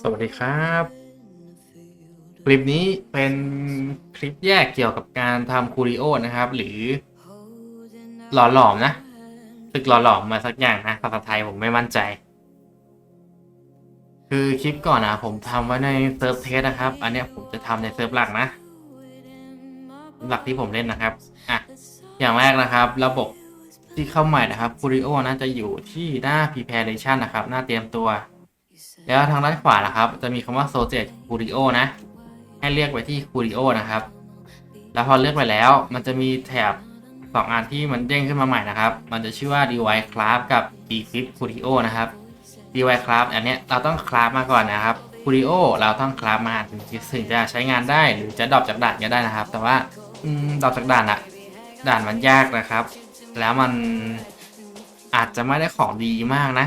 สวัสดีครับ คลิปนี้เป็นคลิปแยกเกี่ยวกับการทำคูริโอนะครับ หรือหล่อหลอมนะตึกหล่อหลอมมาสักอย่างนะภาษาไทยผมไม่มั่นใจ คือคลิปก่อนนะผมทำไว้ในเซิร์ฟเทสนะครับ อันนี้ผมจะทำในเซิร์ฟหลักนะ หลักที่ผมเล่นนะครับอะอย่างแรกนะครับ ระบบที่เข้าใหม่นะครับคูริโอนะจะอยู่ที่หน้า preparation นะครับ หน้าเตรียมตัว แล้วทางด้านขวานะครับ จะมีคำว่า Project Curio นะ ให้เลือกไปที่ Curio นะครับ แล้วพอเลือกไปแล้ว มันจะมีแถบสองอันที่มันเด้งขึ้นมาใหม่นะครับ มันจะชื่อว่า Device Craft กับ Equip Curio นะครับ Device Craft อันเนี้ยเราต้องคราฟมาก่อนนะครับ Curio เราต้องคราฟมาถึงถึงจะใช้งานได้หรือจะดรอปจากด่านก็ได้นะครับ แต่ว่าดรอปจากด่านอะด่านมันยากนะครับ แล้วมันอาจจะไม่ได้ของดีมากนะ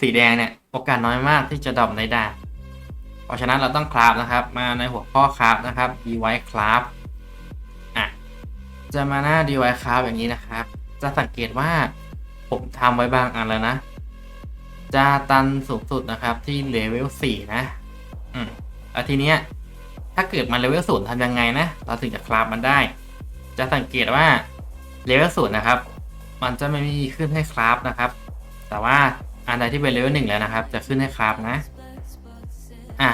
สีแดงเนี่ย โอกาสน้อยมากที่จะดรอปในดาเพราะฉะนั้นเราต้องคราฟนะครับ มาในหัวข้อคราฟนะครับ device craft อะจะมาหน้า device craft อย่างนี้นะครับ จะสังเกตว่าผมทำไว้บางอันแล้วนะ จะตันสูงสุดนะครับที่เลเวล4นะ อืมแล้วทีเนี้ยถ้าเกิดมันเลเวลศูนย์ทำยังไงนะ เราถึงจะคราฟมันได้ จะสังเกตว่าเลเวลศูนย์นะครับ มันจะไม่มีขึ้นให้คราฟนะครับ แต่ว่า อันใดที่เป็นเลเวลหนึ่งแล้วนะครับ จะขึ้นให้คราฟนะ อะ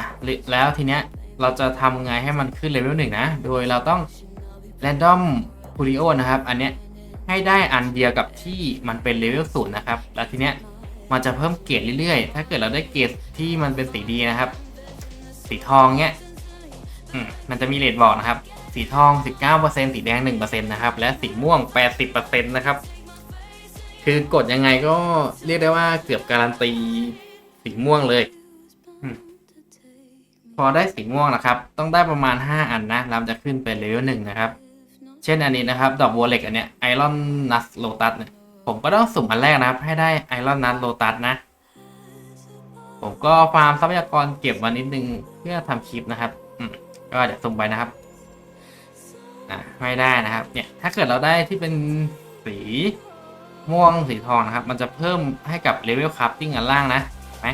แล้วทีเนี้ยเราจะทำไงให้มันขึ้นเลเวลหนึ่งนะ โดยเราต้อง random c u r i o นะครับ อันเนี้ยให้ได้อันเดียวกับที่มันเป็นเลเวลศูนย์นะครับ แล้วทีเนี้ยมันจะเพิ่มเกรดเรื่อยๆ ถ้าเกิดเราได้เกรดที่มันเป็นสีดีนะครับ สีทองเนี้ยอืมมันจะมีเรทบอกนะครับ สีทอง 19%สีแดง 1%นะครับ และสีม่วง 80%นะครับ คือกดยังไงก็เรียกได้ว่าเกือบการันตีสีม่วงเลยอมพอได้สีม่วงนะครับ ต้องได้ประมาณ 5 อันนะแล้วจะขึ้นเป็นเลเวลหนึ่งนะครับ เช่นอันนี้นะครับ ดอกบัวเหล็กอันเนี้ยไอรอนนัสโลตัสเนี่ยผมก็ต้องสุ่มอันแรกนะครับ ให้ได้ไอรอนนัสโลตัสนะ ผมก็ฟาร์มทรัพยากรเก็บมานิดนึงเพื่อทำคลิปนะครับอืมก็เดี๋ยวสุ่มไปนะครับอะไม่ได้นะครับ เนี่ยถ้าเกิดเราได้ที่เป็นสี ม่วงสีทองนะครับ มันจะเพิ่มให้กับเลเวลคัพติ้งอันล่างนะไหม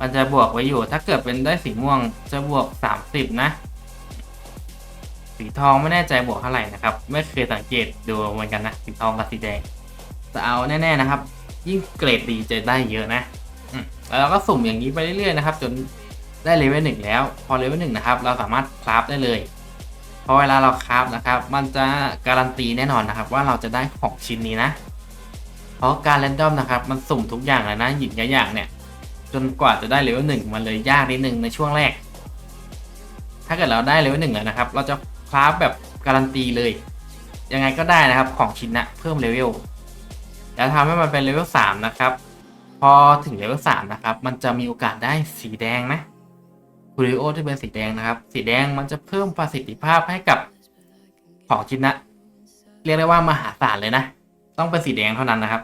มันจะบวกไว้อยู่ถ้าเกิดเป็นได้สีม่วงจะบวก 30 นะ สีทองไม่แน่ใจบวกเท่าไหร่นะครับ ไม่เคยสังเกตดูเหมือนกันนะ สีทองกับสีแดงแต่เอาแน่ ๆนะครับ ยิ่งเกรดดีจะได้เยอะนะแล้วเราก็สุ่มอย่างนี้ไปเรื่อยๆนะครับ จนได้เลเวลหนึ่งแล้ว พอเลเวลหนึ่งนะครับ เราสามารถคราฟได้เลยพอเวลาเราคราฟนะครับ มันจะการันตีแน่นอนนะครับ ว่าเราจะได้ของชิ้นนี้นะ เพราะการแรนดอมนะครับมันสุ่มทุกอย่างเลยนะหยิบอย่างเนี่ย จนกว่าจะได้เลเวลหนึ่งมันเลยยากนิดนึงในช่วงแรก ถ้าเกิดเราได้เลเวลหนึ่งแล้วนะครับ เราจะคราฟแบบการันตีเลย ยังไงก็ได้นะครับของชิ้นนะเพิ่มเลเวลแล้วทำให้มันเป็นเลเวลสามนะครับ พอถึงเลเวลสามนะครับ มันจะมีโอกาสได้สีแดงนะคูริโอที่เป็นสีแดงนะครับ สีแดงมันจะเพิ่มประสิทธิภาพให้กับของชิ้นนะเรียกได้ว่ามหาศาลเลยนะ ต้องเป็นสีแดงเท่านั้นนะครับ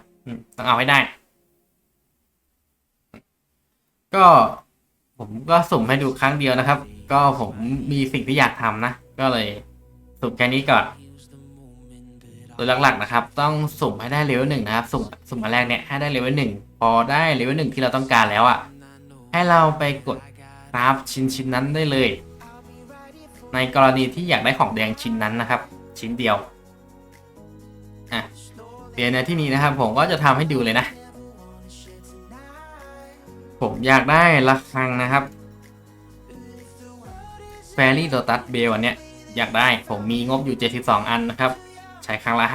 ต้องเอาให้ได้ ก็ผมก็สุ่มให้ดูครั้งเดียวนะครับ ก็ผมมีสิ่งที่อยากทำนะ ก็เลยสุ่มแค่นี้ก่อนโดยหลักๆนะครับ ต้องสุ่มให้ได้เลเวลหนึ่งนะครับ สุ่มสุ่มมาแรกเนี่ยให้ได้เลเวลหนึ่งพอได้เลเวลหนึ่งที่เราต้องการแล้วอะ่ะ ให้เราไปกดคราฟชิ้นชิ้นนั้นได้เลย ในกรณีที่อยากได้ของแดงชิ้นนั้นนะครับ ชิ้นเดียว เดี๋ยวในที่นี้นะครับ ผมก็จะทำให้ดูเลยนะ ผมอยากได้ระฆังนะครับแฟรี่โ o ตัสเบลอันเนี้ยอยากได้ผมมีงบอยู่ 72 อันนะครับ ใช้ครั้งละ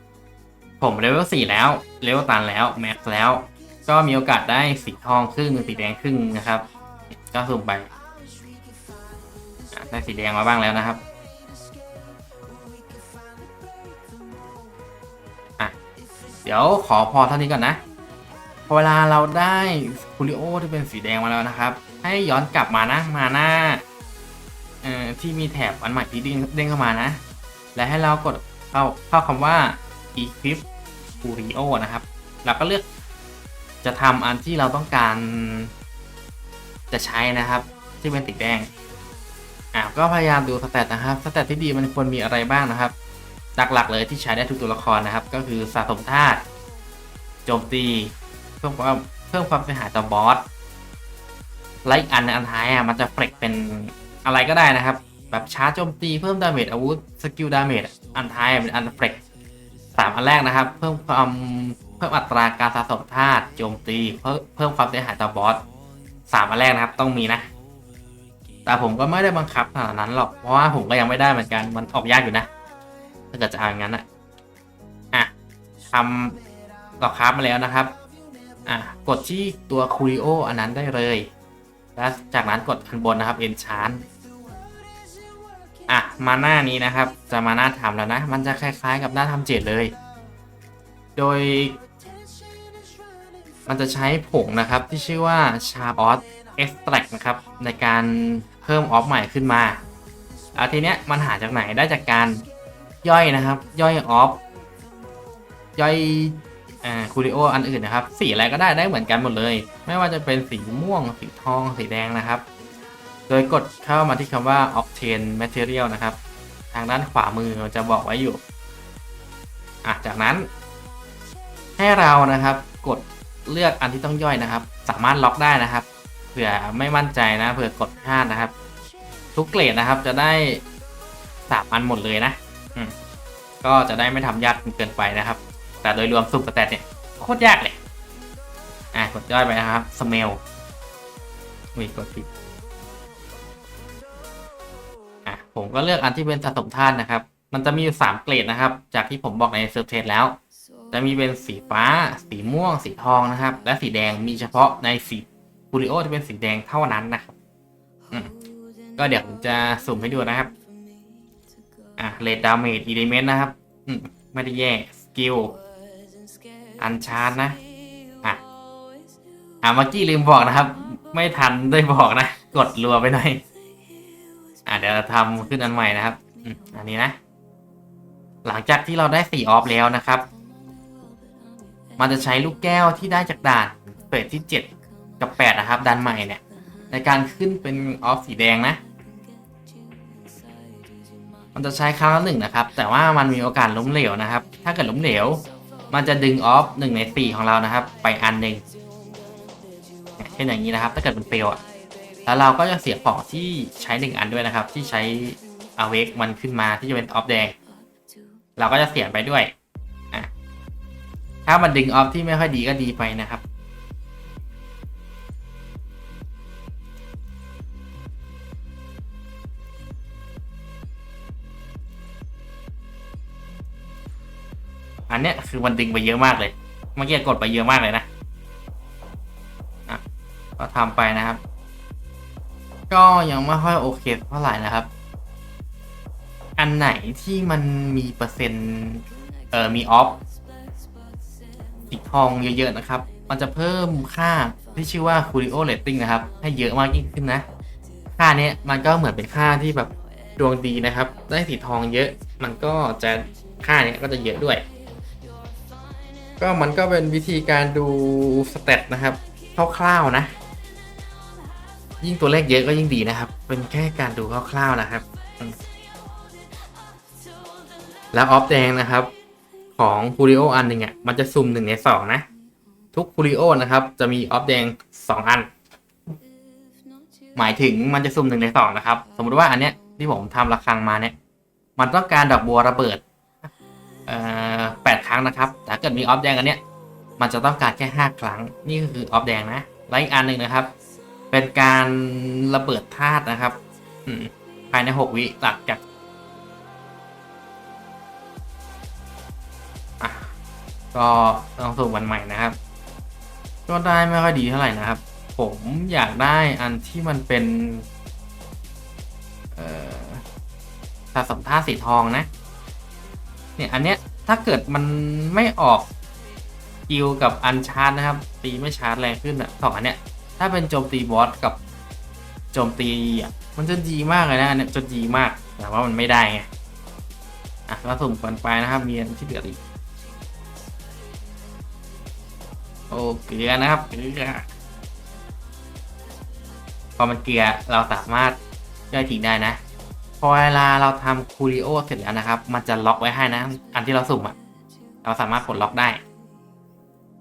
5 ผมเลเวล4แล้วเลเวลตันแล้ว แม็กซ์แล้ว ก็มีโอกาสได้สีทองครึ่งสีแดงครึ่งนะครับ ก็สุ่มไปได้สีแดงมาบ้างแล้วนะครับ เดี๋ยวขอพอเท่านี้ก่อนนะ พอเวลาเราได้คูริโอที่เป็นสีแดงมาแล้วนะครับ ให้ย้อนกลับมานะมาหน้าที่มีแถบอันใหม่ที่เด้งเข้ามานะ และให้เรากดเข้าเข้าคำว่า equip curio นะครับ เราก็เลือกจะทำอันที่เราต้องการ จะใช้นะครับ ที่เป็นสีแดงอ่าก็พยายามดูสแตทนะครับสแตทที่ดีมันควรมีอะไรบ้างนะครับ หลักๆเลยที่ใช้ได้ทุกตัวละครนะครับ ก็คือสะสมธาตุโจมตีเพิ่มความเพิ่มความเสียหายต่อบอสและอีกอันอันท้ายอะมันจะเฟกเป็นอะไรก็ได้นะครับ แบบชาร์จโจมตีเพิ่มดาเมจอาวุธสกิลดาเมจอันท้ายเป็นอันเฟกสามอันแรกนะครับ เพิ่มความเพิ่มอัตราการสะสมธาตุโจมตีเพิ่มเพิ่มความเสียหายต่อบอสสามอันแรกนะครับต้องมีนะ แต่ผมก็ไม่ได้บังคับขนาดนั้นหรอกเพราะว่าผมก็ยังไม่ได้เหมือนกันมันออกยากอยู่นะาเกิดจะเอาอย่างนั้นอะอะทำต่อคราฟมาแล้วนะครับ อะกดที่ตัวคูริโออันนั้นได้เลย แล้วจากนั้นกดอันบนนะครับ enchant อะมาหน้านี้นะครับ จะมาหน้าทำแล้วนะ มันจะคล้ายๆกับหน้าทำเจ็ดเลย โดย มันจะใช้ผงนะครับที่ชื่อว่า c h a r o t Extract นะครับ ในการเพิ่มออฟใหม่ขึ้นมาแล้วทีเนี้ยมันหาจากไหนได้จากการ ย่อยนะครับ ย่อยออฟย่อยอ่าคูริโออันอื่นนะครับ สีอะไรก็ได้ได้เหมือนกันหมดเลย ไม่ว่าจะเป็นสีม่วง สีทอง สีแดงนะครับ โดยกดเข้ามาที่คำว่า obtain material นะครับ ทางด้านขวามือจะบอกไว้อยู่อะจากนั้น ให้เรานะครับกดเลือกอันที่ต้องย่อยนะครับ สามารถล็อกได้นะครับเผื่อไม่มั่นใจนะเผื่อกดพลาดนะครับ ทุกเกรดนะครับจะได้สามอันหมดเลยนะ ก็จะได้ไม่ทำยากจนเกินไปนะครับ แต่โดยรวมสุ่มสแตทเนี่ยโคตรยากเลย อะกดย่อยไปนะครับ smell อุ้ยกดผิดอะผมก็เลือกอันที่เป็นสะสมธาตุนะครับ มันจะมีอยู่สามเกรดนะครับ จากที่ผมบอกในเซิร์ฟเทสแล้ว จะมีเป็นสีฟ้า สีม่วง สีทองนะครับ และสีแดงมีเฉพาะในสีบูริโอจะเป็นสีแดงเท่านั้นนะครับอืมก็เดี๋ยวผมจะสุ่มให้ดูนะครับ อะเลดดาเมจอิเลเมนต์นะครับ ไม่ได้แย่สกิลอันชาร์จนะ อะ อะเมื่อกี้ลืมบอกนะครับ ไม่ทันได้บอกนะ กดรัวไปหน่อย อะเดี๋ยวเราทำขึ้นอันใหม่นะครับอันนี้นะ หลังจากที่เราได้สี่ออฟแล้วนะครับ มันจะใช้ลูกแก้วที่ได้จากด่านเฟสที่7กับ8นะครับด่านใหม่เนี่ย ในการขึ้นเป็นออฟสีแดงนะ มันจะใช้ครั้งละหนึ่งนะครับ แต่ว่ามันมีโอกาสล้มเหลวนะครับ ถ้าเกิดล้มเหลว มันจะดึงออฟหนึ่งในสี่ของเรานะครับ ไปอันหนึ่งเช่นอย่างนี้นะครับ ถ้าเกิดเป็นเฟลอะแล้วเราก็จะเสียของที่ใช้หนึ่งอันด้วยนะครับ ที่ใช้อเวกมันขึ้นมาที่จะเป็นออฟแดง เราก็จะเสียไปด้วยอะถ้ามันดึงออฟที่ไม่ค่อยดีก็ดีไปนะครับ อันเนี้ยคือมันดึงไปเยอะมากเลยเมื่อกี้กดไปเยอะมากเลยนะอะก็ทำไปนะครับ ก็ยังไม่ค่อยโอเคเท่าไหร่นะครับ อันไหนที่มันมีเปอร์เซ็นต์เอ่อมีออฟสีทองเยอะๆนะครับ มันจะเพิ่มค่าที่ชื่อว่า Curio Rating นะครับ ให้เยอะมากยิ่งขึ้นนะ ค่าเนี้ยมันก็เหมือนเป็นค่าที่แบบดวงดีนะครับ ได้สีทองเยอะ มันก็จะค่าเนี้ยก็จะเยอะด้วย ก็มันก็เป็นวิธีการดูสเตตนะครับคร่าวๆนะ ยิ่งตัวเลขเยอะก็ยิ่งดีนะครับ เป็นแค่การดูคร่าวๆนะครับ แล้วออฟแดงนะครับ ของคูริโออันหนึ่งอะมันจะซุ่มหนึ่งในสองนะ ทุกคูริโอนะครับ จะมีออฟแดงสองอัน หมายถึงมันจะซุ่มหนึ่งในสองนะครับ สมมติว่าอันเนี้ยที่ผมทำระฆังมาเนี่ย มันต้องการดอกบัวระเบิด เอ่อ แปดครั้งนะครับแต่ถ้าเกิดมีออฟแดงอันเนี้ยมันจะต้องการแค่ห้าครั้ง นี่ก็คือออฟแดงนะและอีกอันหนึ่งนะครับ เป็นการระเบิดธาตุนะครับภายในหกวิหลังจากก็ต้องสุ่มวันใหม่นะครับ ก็ได้ไม่ค่อยดีเท่าไหร่นะครับ ผมอยากได้อันที่มันเป็นเอ่อสะสมธาตุสีทองนะ เนี่ยอันเนี้ย ถ้าเกิดมันไม่ออกกิลกับอันชาร์จนะครับ ตีไม่ชาร์จแรงขึ้นอะสองอันเนี้ยถ้าเป็นโจมตีบอสกับโจมตีอะมันจะดีมากเลยนะอันเนี้ยจะดีมากแต่ว่ามันไม่ได้ไงอะก็สุ่มกันไปนะครับมีอันที่เหลืออีกโอ้เกลือนะครับเกลือพอมันเกลือเราสามารถย่อยทิ้งได้นะ พอเวลาเราทำคูริโอเสร็จแล้วนะครับ มันจะล็อกไว้ให้นะ อันที่เราสุ่มอะเราสามารถปลดล็อกได้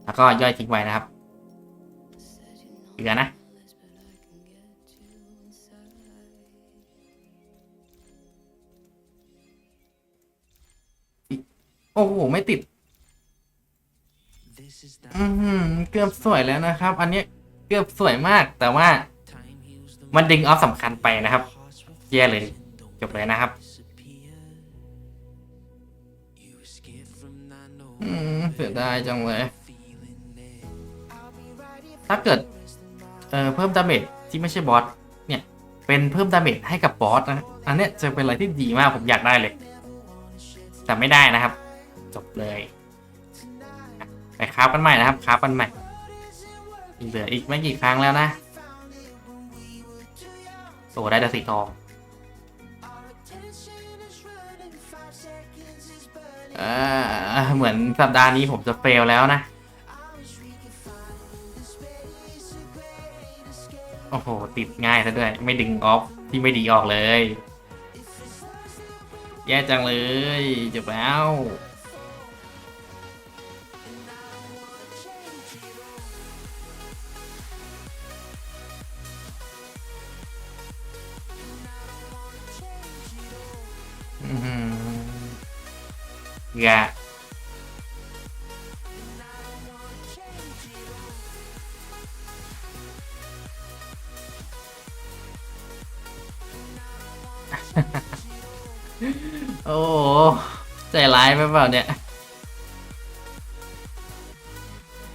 แล้วก็ย่อยทิ้งไว้นะครับเหลือนะโอ้โห ไม่ติด อืมเกือบสวยแล้วนะครับ อันนี้เกือบสวยมาก แต่ว่า มันดึงออฟสำคัญไปนะครับแย่เลย จบเลยนะครับเสียดายจังเลย ถ้าเกิด เอ่อ เพิ่มดาเมจที่ไม่ใช่บอส เนี่ย เป็นเพิ่มดาเมจให้กับบอสนะ อันเนี้ยจะเป็นอะไรที่ดีมากผมอยากได้เลย แต่ไม่ได้นะครับ จบเลย ไปคราฟกันใหม่นะครับคราฟกันใหม่ เหลืออีกไม่กี่ครั้งแล้วนะ โอ้ได้แต่สีทอง เหมือนสัปดาห์นี้ผมจะเฟลแล้วนะ โอ้โห ติดง่ายซะด้วย ไม่ดึงออฟที่ไม่ดีออกเลย แย่จังเลยจบแล้ว กะโอ้โหใจร้ายไปเปล่าเนี่ย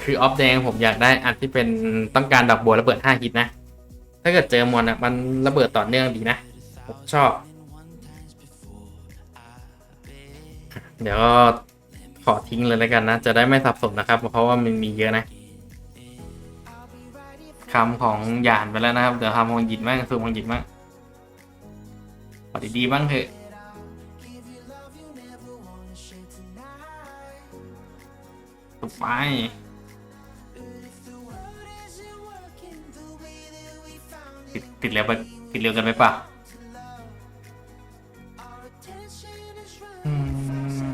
คือออฟแดงผมอยากได้อันที่เป็นต้องการดอกบัวระเบิดห้าฮิตนะ ถ้าเกิดเจอมอนอะ มันระเบิดต่อเนื่องดีนะ ผมชอบ เดี๋ยวก็ขอทิ้งเลยแล้วกันนะ จะได้ไม่สับสนนะครับ เพราะว่ามันมีเยอะนะคำของหยานไปแล้วนะครับ เดี๋ยวคำของหยินบ้างสูงของหยินบ้างขอดีๆบ้างเถอะถูกไปติดติดเร็วไปติดเร็วกันไปเปล่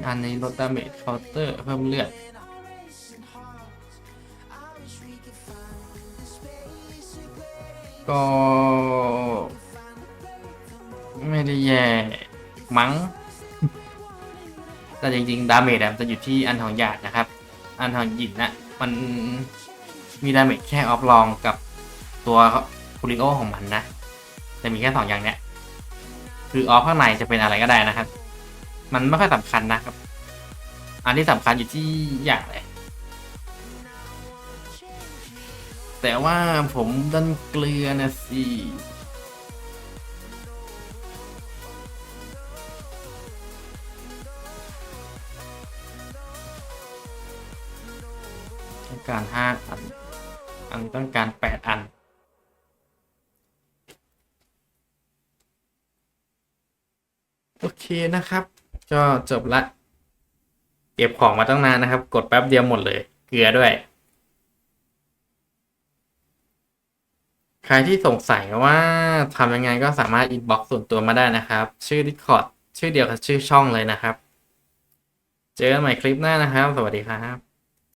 อันนี้ลดดาเมจเคาน์เตอร์เพิ่มเลือดก็ ไม่ได้แย่ มั้ง แต่จริงๆ ดาเมจจะอยู่ที่อันของหยาดนะครับ อันของหยินนะ มันมีดาเมจแค่ออฟลองกับตัวคูริโอของมันนะ จะมีแค่สองอย่างเนี้ย คือออฟข้างในจะเป็นอะไรก็ได้นะครับ มันไม่ค่อยสำคัญนะครับ อันที่สำคัญอยู่ที่อย่างเลยแต่ว่าผมดันเกลือนะสิต้องการห้าอัน อันต้องการแปดอันโอเคนะครับ ก็จบละ เก็บของมาตั้งนานนะครับ กดแป๊บเดียวหมดเลย เกลือด้วย ใครที่สงสัยว่าทำยังไงก็สามารถอินบ็อกซ์ส่วนตัวมาได้นะครับ ชื่อ Discord ชื่อเดียวกับชื่อช่องเลยนะครับ เจอกันใหม่คลิปหน้านะครับ สวัสดีครับ